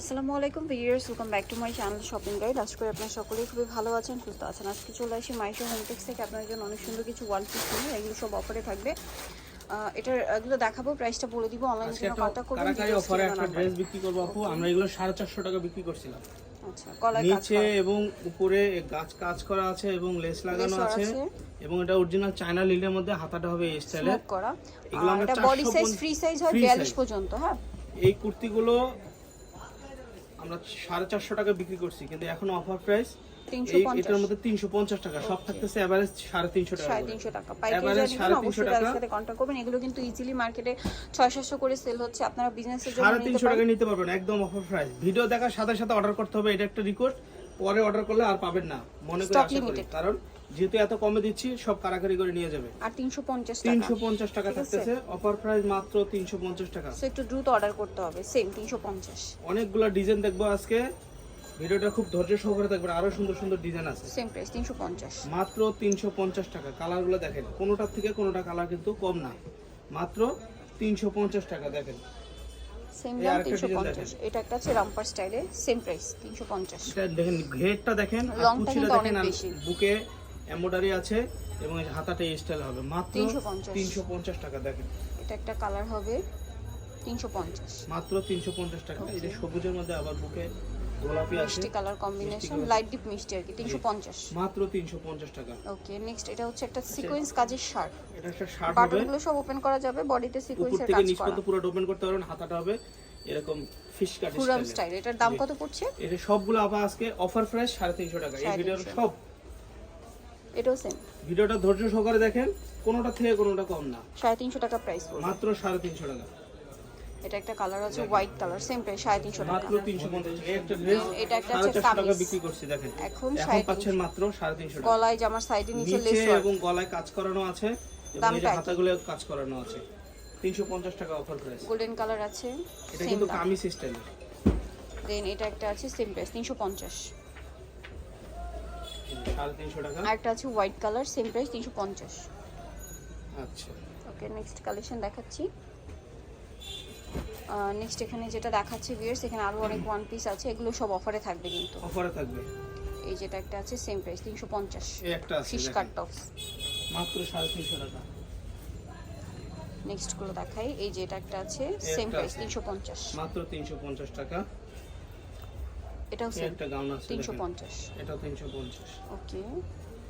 আসসালামু আলাইকুম viewers welcome back to my channel shopping guide আশা করি আপনারা সকলেই খুবই ভালো আছেন সুস্থ আছেন। আজকে চলে আসি মাইশো হোমটেক্স থেকে। আপনাদের জন্য অনেক সুন্দর কিছু ওয়ান পিস নিয়ে। এগুলো সব অফারে থাকবে। এটার এগুলো দেখাবো প্রাইসটা বলে দিব। অনলাইনে জন্য একটা কন্ট্যাক্ট করবেন কারাকারি অফারে একটা ড্রেস বিক্রি করব আপু। আমরা এগুলো সাড়ে চারশো টাকা বিক্রি করছিলাম। আচ্ছা গলায় কাজ নিচে এবং উপরে গাছ কাজ করা আছে এবং লেস লাগানো আছে। এবং এটা অরিজিনাল চায়না লিলের মধ্যে হাতাটা হবে এই স্টাইলে করা। এগুলো আমরা এটা বডি সাইজ ফ্রি সাইজ হয় free 42 size। পর্যন্ত হ্যাঁ। এই কুর্তিগুলো আমরা সাড়ে চারশো টাকা বিক্রি করছি কিন্তু এখন অফার প্রাইস এই 350 এটার মধ্যে তিনশো পঞ্চাশ টাকা সব থাকতেছে এভারেজ সাড়ে তিনশো টাকা সাড়ে তিনশো টাকা। সাড়ে নেবেন তিনশো টাকা। সাথে কন্ট্যাক্ট করবেন। এগুলো কিন্তু ইজিলি মার্কেটে ছয় সাতশো করে সেল হচ্ছে। আপনারা বিজনেসের জন্য সাড়ে তিনশো টাকা নিতে পারবেন একদম অফার প্রাইস ভিডিও দেখার সাথে সাথে অর্ডার করতে হবে এটা একটা রিকোয়েস্ট পরে অর্ডার করলে আর পাবেন না। মনে করি কারণ যেহেতু এত কমে দিচ্ছি সব কারাকারি করে নিয়ে যাবে। আর তিনশো পঞ্চাশ টাকা। তিনশো পঞ্চাশ টাকা ঠিক আছে? থাকতেছে অফার প্রাইস মাত্র তিনশো পঞ্চাশ টাকা। সো একটু দ্রুত অর্ডার করতে হবে। সেম তিনশো পঞ্চাশ। অনেকগুলো ডিজাইন দেখব আজকে। ভিডিওটা খুব ধৈর্য সহকারে দেখবেন আরও সুন্দর সুন্দর ডিজাইন আছে। সেম প্রাইস তিনশো পঞ্চাশ। মাত্র তিনশো পঞ্চাশ টাকা। কালারগুলো দেখেন কোনোটার থেকে কোনোটা কালার কিন্তু কম না। মাত্র তিনশো পঞ্চাশ টাকা দেখেন। সেম দাম আরেকটা তিনশো design পঞ্চাশ এটা একটা আছে রামপার স্টাইলে সেম প্রাইস তিনশো পঞ্চাশ। এটা দেখেন ঘেরটা দেখেন কুচিটা দেখেন অনেক বেশি। বুকে এমব্রয়ডারি আছে এবং হাতাটা স্টাইল হবে। মাত্র 350 তিনশো পঞ্চাশ টাকা দেখেন। এটা একটা কালার হবে তিনশো পঞ্চাশ। মাত্র তিনশো পঞ্চাশ টাকা। এই যে সবুজের মধ্যে আবার বুকে গোলাপি আছে। মিষ্টি কালার কম্বিনেশন লাইট ডিপ মিষ্টি আর কি তিনশো পঞ্চাশ। মাত্র তিনশো পঞ্চাশ টাকা। ওকে নেক্সট এটা হচ্ছে একটা সিকোয়েন্স কাজের শার্ট। এটা একটা শার্ট হবে। বাটনগুলো সব ওপেন করা যাবে বডিতে উপর সিকোয়েন্সের থেকে কাজ নিচ করা। পর্যন্ত পুরো ওপেন করতে পারবেন হাতাটা হবে এরকম ফিশ কাট স্টাইল এটার দাম কত পড়ছে? এটা সবগুলো আবার আজকে অফার প্রাইস সাড়ে তিনশো টাকা। এই ভিডিওর সব এটাও সেম ভিডিওটা ধৈর্য সহকারে দেখেন কোনোটা থেকে কোনোটা কম না। সাড়ে তিনশো টাকা প্রাইস পড়বে। মাত্র সাড়ে তিনশো টাকা। এটা একটা কালার আছে হোয়াইট কালার সেম প্রাইস সাড়ে তিনশো টাকা। মাত্র তিনশো পঞ্চাশ এই একটা ড্রেস এটা একটা হচ্ছে টাকা বিক্রি করছি দেখেন। এখন এখন পাচ্ছেন মাত্র সাড়ে তিনশো টাকা। গলায় জামার সাইডে নিচে লেস এবং গলায় কাজ করানো আছে এবং এই হাতাগুলো কাজ করানো আছে। তিনশো পঞ্চাশ টাকা অফার প্রাইস গোল্ডেন কালার আছে এটা কিন্তু কামিজ স্টাইলের দেন এটা একটা আছে সেম প্রাইস তিনশো পঞ্চাশ। সাড়ে তিনশো টাকা? আর একটা আছে হোয়াইট কালার সেম প্রাইস তিনশো পঞ্চাশ। আচ্ছা। ওকে নেক্সট কালেকশন দেখাচ্ছি। নেক্সট এখানে যেটা দেখাচ্ছি ভিয়ার্স এখানে আরও অনেক ওয়ান পিস আছে এগুলো সব অফারে থাকবে কিন্তু। অফারে থাকবে? এই যেটা একটা আছে সেম প্রাইস তিনশো পঞ্চাশ। এই একটা আছে ফিশ কাট টপস মাত্র সাড়ে তিনশো টাকা। নেক্সটগুলো দেখাই এই যে এটা একটা আছে সেম প্রাইস আছে। তিনশো পঞ্চাশ। মাত্র তিনশো পঞ্চাশ টাকা। এটাও সেম একটা গাউন আছে তিনশো দেখেন। পঞ্চাশ। এটাও তিনশো পঞ্চাশ। ওকে।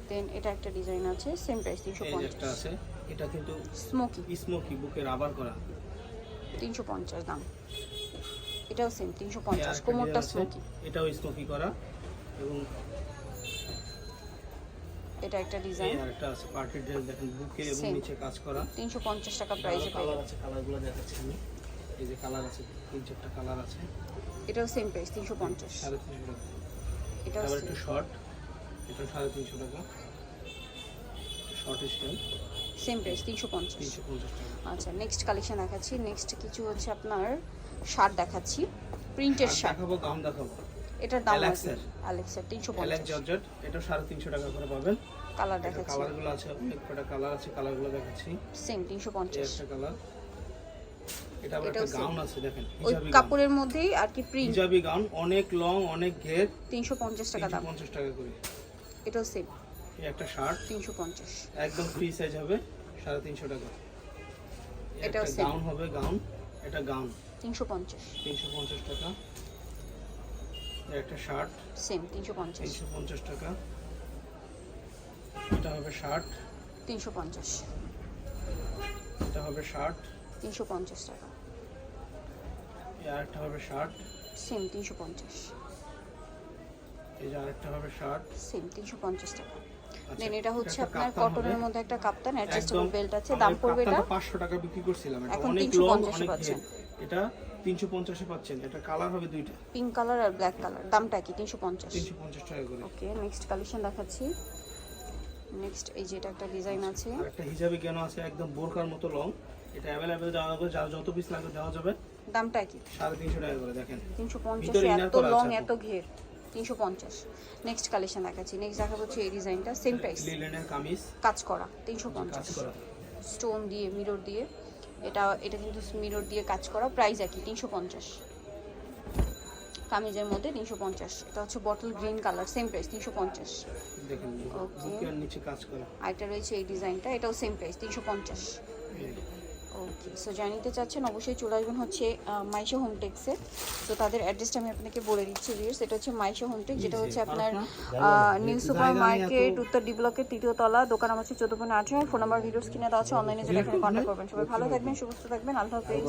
দেন এটা একটা ডিজাইন আছে সেম প্রাইস তিনশো এই যে একটা আছে এটা কিন্তু স্মোকি স্মোকি বুকে রাবার করা। তিনশো পঞ্চাশ দাম। এটাও সেম তিনশো এই পঞ্চাশ আরেকটা কোমরটা স্মোকি এটাও স্মোকি করা এবং এটা একটা ডিজাইন ডিজাইন আরেকটা আছে পার্টি ড্রেস দেখেন বুকে এবং নিচে কাজ করা। তিনশো পঞ্চাশ টাকা প্রাইসে পাই কালার আছে কালারগুলো দেখাচ্ছি আমি। এই যে কালার আছে তিন চারটা কালার আছে। এটাও সেম প্রাইস তিনশো পঞ্চাশ। এটাও একটু শর্ট এটা সাড়ে তিনশো টাকা। শর্ট স্টাইল সেম প্রাইস তিনশো পঞ্চাশ। আচ্ছা নেক্সট কালেকশন দেখাচ্ছি। নেক্সট কিছু হচ্ছে আপনার শার্ট দেখাচ্ছি। প্রিন্টেড শার্ট দেখাবো গাউন দেখাবো। এটার দাম আছে। আলেক্সার তিনশো অ্যালেক্স পঞ্চাশ জর্জেট এটা সাড়ে তিনশো টাকা করে পাবেন। কালার দেখাচ্ছি। কালারগুলো আছে অনেক কটা কালার আছে কালারগুলো দেখাচ্ছি। সেম তিনশো এই পঞ্চাশ একটা কালার এটা আবার একটা। গাউন আছে দেখেন ওই কাপড়ের মধ্যেই আর কি প্রিন্ট হিজাবি গাউন অনেক লং অনেক ঘের। তিনশো পঞ্চাশ টাকা দাম। পঞ্চাশ টাকা করে। এটাও সেম এই একটা শার্ট তিনশো পঞ্চাশ। একদম ফ্রি সাইজ হবে সাড়ে তিনশো টাকা। এই এটাও same। গাউন হবে গাউন এটা গাউন তিনশো পঞ্চাশ। তিনশো পঞ্চাশ টাকা। এই একটা শার্ট সেম তিনশো পঞ্চাশ। তিনশো পঞ্চাশ টাকা। এটা হবে শার্ট তিনশো পঞ্চাশ। এটা হবে শার্ট তিনশো পঞ্চাশ টাকা। এই আরেকটা হবে শার্ট সেম তিনশো পঞ্চাশ। এই যে আরেকটা হবে শার্ট সেম তিনশো পঞ্চাশ টাকা। আচ্ছা, দেন এটা হচ্ছে আপনার কটনের মধ্যে একটা কাপ্তান অ্যাডজাস্টেবল একদম বেল্ট আছে দাম পড়বে এটা। 500 টাকা বিক্রি করছিলাম এটা অনেক লং অনেক পাচ্ছেন। এটা 350 এ পাচ্ছেন এটা কালার হবে দুইটা। পিঙ্ক কালার আর ব্ল্যাক কালার দামটা কি তিনশো পঞ্চাশ? 350 টাকা করে। ওকে নেক্সট কালেকশন দেখাচ্ছি। নেক্সট এই যে এটা একটা ডিজাইন আছে। একটা হিজাবি কেন আছে একদম বোরকার মতো লং এটা দেওয়া যত পিস লাগবে দেওয়া যাবে। দামটা কি? সাড়ে তিনশো টাকা করে দেখেন। তিনশো পঞ্চাশ ভিতরে inner এত করা লং এত ঘের। তিনশো পঞ্চাশ। নেক্সট কালেকশন দেখাচ্ছি। নেক্সট দেখা হচ্ছে এই ডিজাইনটা সেম প্রাইস লিলেনের কামিজ। কাজ করা তিনশো কাজ পঞ্চাশ। করা। স্টোন দিয়ে মিরর দিয়ে। এটা এটা কিন্তু মিরর দিয়ে কাজ করা প্রাইস একই তিনশো পঞ্চাশ। কামিজের মধ্যে তিনশো পঞ্চাশ। এটা হচ্ছে bottle green colour same price তিনশো পঞ্চাশ। দেখেন Okay. নিচে কাজ করা। আরেকটা রয়েছে এই ডিজাইনটা এটাও সেম প্রাইস তিনশো পঞ্চাশ। এই। ওকে সো জানিতে চাচ্ছেন অবশ্যই চলে আসবেন হচ্ছে মাইশো হোমটেক্সে তো তাদের অ্যাড্রেসটা আমি আপনাকে বলে দিচ্ছি ভিউয়ার্স এটা হচ্ছে মাইশো হোমটেক্স যেটা হচ্ছে আপনার নিউ সুপার মার্কেট উত্তর ডি ব্লকের তৃতীয় তলা দোকান আমার হচ্ছে চোদ্দ পনেরো আঠারো ফোন নাম্বার ভিডিওস কিনে দেওয়া আছে অনলাইনে যেটা এখানে কন্ট্যাক্ট করবেন। সবাই ভালো থাকবেন সুস্থ থাকবেন আল্লাহ হাফেজ।